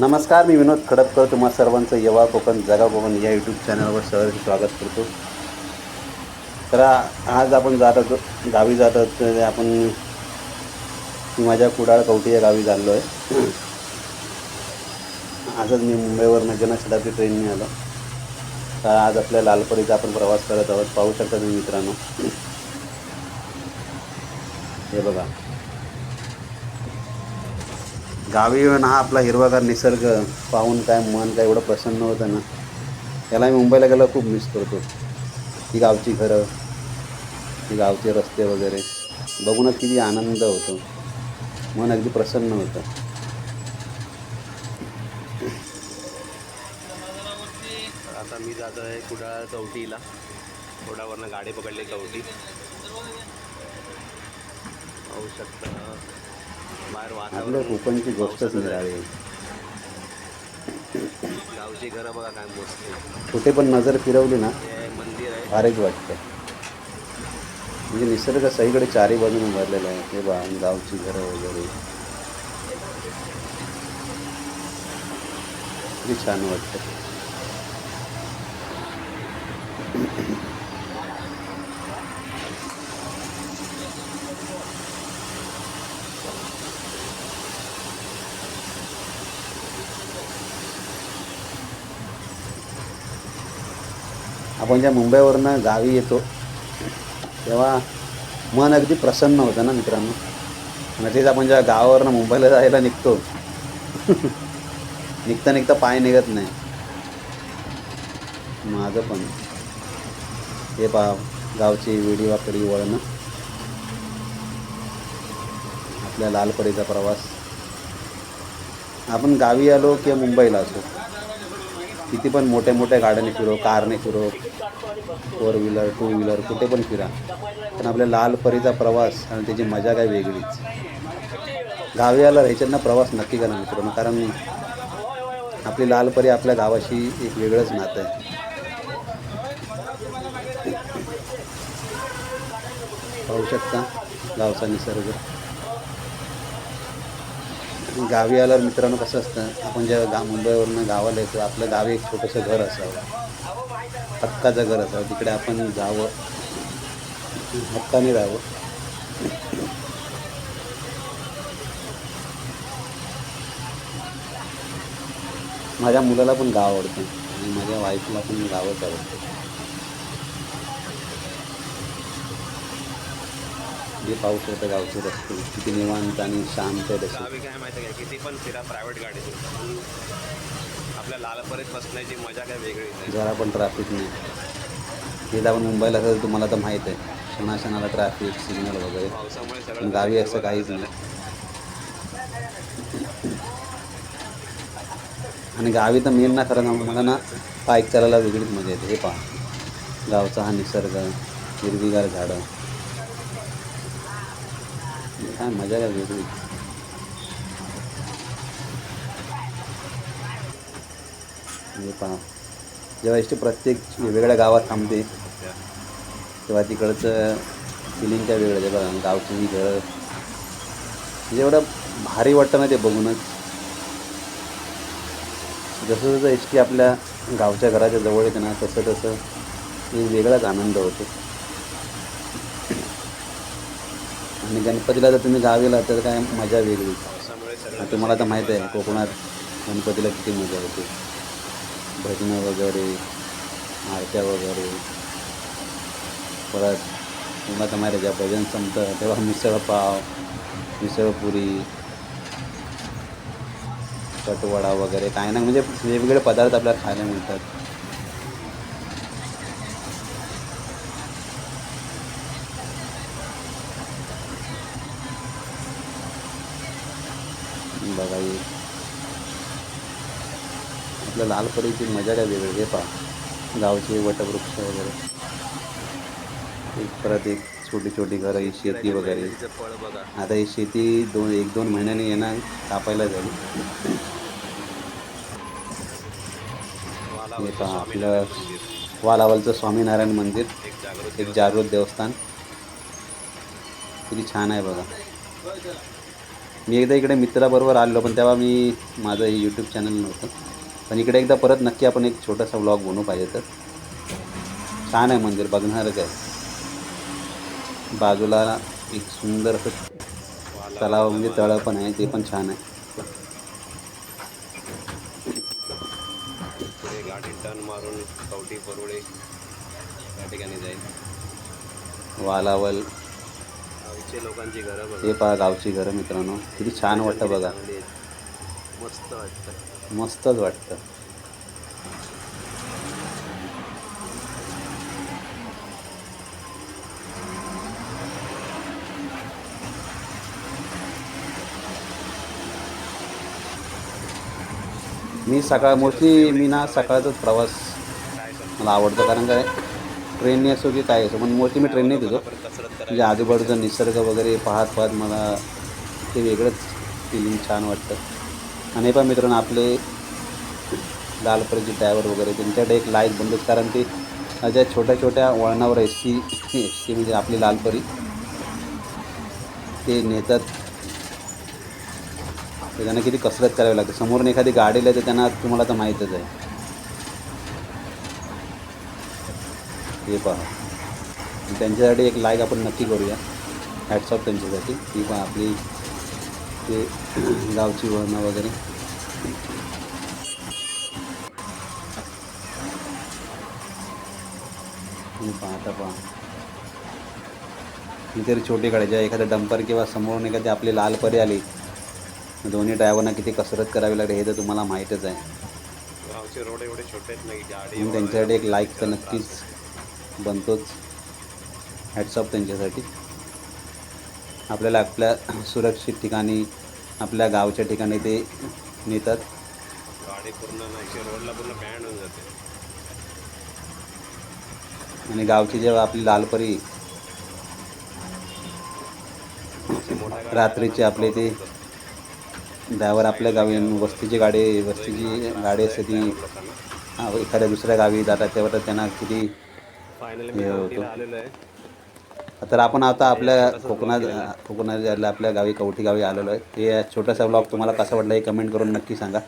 नमस्कार मी विनोद खडपकर. तुम्हा सर्वांचं येवा कोकण जगा कोकण या यूट्यूब चॅनलवर सर स्वागत करतो. तर आज आपण जात होतो गावी जात होतो आपण माझ्या कुडाळ कवटी या गावी चाललो आहे आजच मी मुंबईवरनं जनशताब्दी ट्रेनने आलो तर आज आपल्या लालपरीचा आपण प्रवास करत आहोत. पाहू शकता तुम्ही मित्रांनो. हे बघा. गावी येऊन हा आपला हिरवागार निसर्ग पाहून काय मन काय एवढं प्रसन्न होतं ना त्याला मी मुंबईला गेलो खूप मिस करतो. ही गावची घरं ही गावचे रस्ते वगैरे बघूनच किती आनंद होतो. मन अगदी प्रसन्न होतं. आता मी जातो आहे कुडाळ चौटीला कुडावरनं गाडी पकडली चौटी पाहू शकता. आपल्या कोकणची गोष्टच आहे. गावची घरं बघा काय. कुठे पण नजर फिरवली ना मंदिर आहे. भारीच वाटतं. म्हणजे निसर्ग सगळीकडे चारी बाजूने भरलेला आहे. हे बा गावची घरं वगैरे. किती छान वाटतं. आपण ज्या मुंबईवरनं गावी येतो तेव्हा मन अगदी प्रसन्न होतं ना मित्रांनो. आणि आपण जेव्हा गावावरनं मुंबईला जायला निघतो निघता निघता पाय निघत नाही. माझं पण. हे पहा गावची विडी वाकडी वळणं. आपल्या लालपरीचा प्रवास. आपण गावी आलो किंवा मुंबईला असो. किती पण मोठ्या मोठ्या गाड्याने फिरो कारने फिरो फोर व्हीलर टू व्हीलर कुठे पण फिरा. पण आपल्या लाल परीचा प्रवास आणि त्याची मजा काय वेगळीच. गावी आला ह्याच्यातनं प्रवास नक्की करा मित्रांनो कारण आपली लाल परी आपल्या गावाशी एक वेगळंच नातं आहे. पाहू शकता गावचा निसर्ग. गावी आल्यावर मित्रांनो कसं असतं आपण जेव्हा गा मुंबईवरनं गावाला येतो आपलं गावी एक छोटंसं घर असावं. हक्काचं घर असावं. तिकडे आपण जावं. हक्काने राहावं. माझ्या मुलाला पण गाव आवडतं. आणि माझ्या वाईफला पण गावच आवडतं. जे पाऊस होतं गावचे रस्ते किती निवांत आणि शांत गावी काय माहिती आहे का? किती पण फिरा प्रायव्हेट पण आपल्या लालपरीत बसण्याची मजा काय वेगळीच आहे. जरा पण ट्रॅफिक नाही. हे आपण मुंबईला असेल तुम्हाला तर माहीत आहे. क्षणाक्षणाला ट्रॅफिक सिग्नल वगैरे. गावी असं काहीच नाही आणि गावी तर मेन ना खरं मला ना बाईक चालायला वेगळीच मजा येते. हे पहा. गावचा हा निसर्ग हिरवीगार झाडं. काय मजा काय वेगळी. पहा. जेव्हा एस टी प्रत्येक वेगवेगळ्या गावात थांबते तेव्हा तिकडचं फिलिंग काय वेगळं जेव्हा गावचं गावची जेवढं म्हणजे एवढं भारी वाटतं ना ते बघूनच. जसं जसं एस टी आपल्या गावच्या घराच्या जवळ येते ना तसं तसं एक वेगळाच आनंद होतो. आणि गणपतीला जर तुम्ही गावीला तर काय मजा वेगळी. तुम्हाला तर माहीत आहे कोकणात गणपतीला किती मजा होते भजनं वगैरे आरत्या वगैरे. परत तुम्हाला तर माहीत आहे जेव्हा भजन संपतं तेव्हा मिसळपाव मिसळपुरी कटवडा वगैरे. काय ना म्हणजे वेगवेगळे पदार्थ आपल्याला खायला मिळतात. बघा हे. आपल्या लालपरीची मजा काय वेगळी हे पहा. गावचे वटवृक्ष वगैरे. एक परत एक छोटी छोटी घरं ही शेती वगैरे. आता ही शेती दोन एक दोन महिन्याने येणार कापायला जाईल. हे पहा आपलं वालावलचं स्वामीनारायण मंदिर एक जागृत एक जागृत देवस्थान. किती छान आहे बघा. मी एकदा इकडे मित्राबरोबर आलेलो पण तेव्हा मी माझं हे यूट्यूब चॅनल नव्हतं. पण इकडे एकदा परत नक्की आपण एक छोटासा व्लॉग बनवू पाहिजे तर. छान आहे मंदिर बघणारच आहे. बाजूला एक सुंदर असं तलाव म्हणजे तळं पण आहे ते पण छान आहे. पुढे गाडी टर्न मारून कवटी परुळे त्या ठिकाणी जाईल. वालावल गावचे लोकांची घरं बघा. हे पहा गावची घरं मित्रांनो. किती छान वाटतं बघा. चांगली आहेत. मस्त वाटतं. मस्तच वाटतं. मी सकाळ मोस्टली मी ना सकाळचाच प्रवास मला आवडतं. कारण काय? ट्रेनने असो की काय असो पण मोस्टली मी ट्रेननेच येतो कसरत म्हणजे आजूबाजूचा निसर्ग वगैरे पाहत पाहत मला ते वेगळंच फिलिंग छान वाटतं. आणि पण मित्रांनो आपले लालपरीचे ड्रायव्हर वगैरे त्यांच्याकडे एक लाइट बंदच कारण ते ज्या छोट्या छोट्या वळणावर एस टी एस टी म्हणजे आपली लालपरी ते नेतात. त्यांना किती कसरत करावी लागते. समोरून एखादी गाडी आली त्यांना तुम्हाला तर माहीतच आहे. हे पहा. त्यांच्यासाठी एक लाईक आपण नक्की करूया. हॅट्स ऑफ त्यांच्यासाठी. ती पण आपली ते गावची वळणं वगैरे. पाहता पहा ही तरी छोटी ज्या एखादा डंपर किंवा समोरून एखादी आपली लाल परी आली दोन्ही ड्रायव्हरना किती कसरत करावी लागते हे तर तुम्हाला माहीतच आहे. त्यांच्यासाठी एक लाईक तर नक्कीच बनतोच. हॅट्स ऑफ त्यांच्यासाठी. आपल्याला आपल्या सुरक्षित ठिकाणी आपल्या गावच्या ठिकाणी ते नेतात. गाडी पूर्ण नाही रोडला पूर्ण बँड होऊन जाते. आणि गावची जेव्हा आपली लालपरी रात्रीची आपले ते ड्रायव्हर आपल्या गावी वस्तीची गाडी वस्तीची गाडी असते ती एखाद्या दुसऱ्या गावी जातात तेव्हा त्यांना किती फायनली मी. कवठीला आलेलो आहे. तर आपण आता आपल्या कोकणात कोकणात आपल्या गावी कवठी गावी आलेलो आहे. हे छोटासा ब्लॉग तुम्हाला कसा वाटला हे कमेंट करून नक्की सांगा.